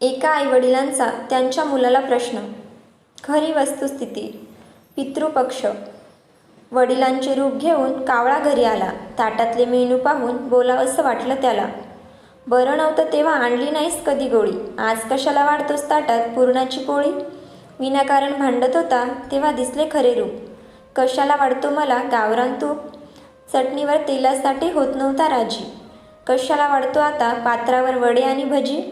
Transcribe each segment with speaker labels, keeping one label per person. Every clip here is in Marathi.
Speaker 1: एका आईवडिलांचा त्यांच्या मुलाला प्रश्न. खरी वस्तुस्थिती. पितृपक्ष. वडिलांचे रूप घेऊन कावळा घरी आला. ताटातले मेनू पाहून बोलावंसं वाटलं त्याला. बरं नव्हतं तेव्हा आणली नाहीस कधी गोळी. आज कशाला वाढतोस ताटात पुरणाची पोळी? विनाकारण भांडत होता तेव्हा दिसले खरे रूप. कशाला वाढतो मला गावरान तूप? चटणीवर तेलासाठी होत नव्हता राजी. कशाला वाढतो आता पात्रावर वडे आणि भजी?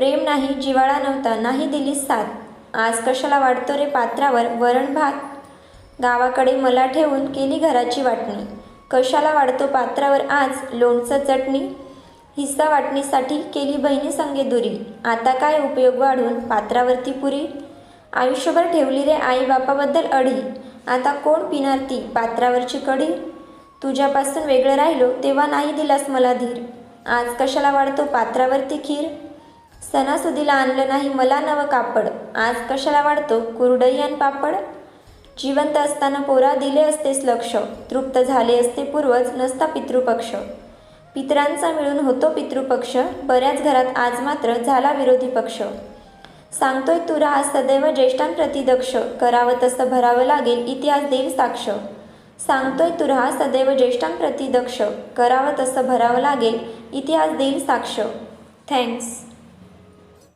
Speaker 1: प्रेम नाही जिवाळा नव्हता नाही दिलीस साथ. आज कशाला वाढतो रे पात्रावर वरण भात? गावाकडे मला ठेवून केली घराची वाटणी. कशाला वाढतो पात्रावर आज लोणचं चटणी? हिस्सा वाटणीसाठी केली बहिणी संगे दुरी. आता काय उपयोग वाढून पात्रावरती पुरी? आयुष्यभर ठेवली रे आई बापाबद्दल अढी. आता कोण पिणार ती पात्रावरची कढी? तुझ्यापासून वेगळं राहिलो तेव्हा नाही दिलास मला धीर. आज कशाला वाढतो पात्रावरती खीर? सणासुदीला आणलं नाही मला नवं कापड. आज कशाला वाढतो? कुरडई आणि पापड? जिवंत असताना पोरा दिले असतेस लक्ष. तृप्त झाले असते पूर्वज नसता पितृपक्ष. पितरांचा मिळून होतो पितृपक्ष. बऱ्याच घरात आज मात्र झाला विरोधी पक्ष. सांगतोय तुरा आज सदैव ज्येष्ठांप्रती दक्ष. करावं तसं भरावं लागेल इतिहास देईल साक्ष. सांगतोय तुरा सदैव ज्येष्ठांप्रती दक्ष. करावं तसं भरावं लागेल इतिहास देईल साक्ष. थँक्स.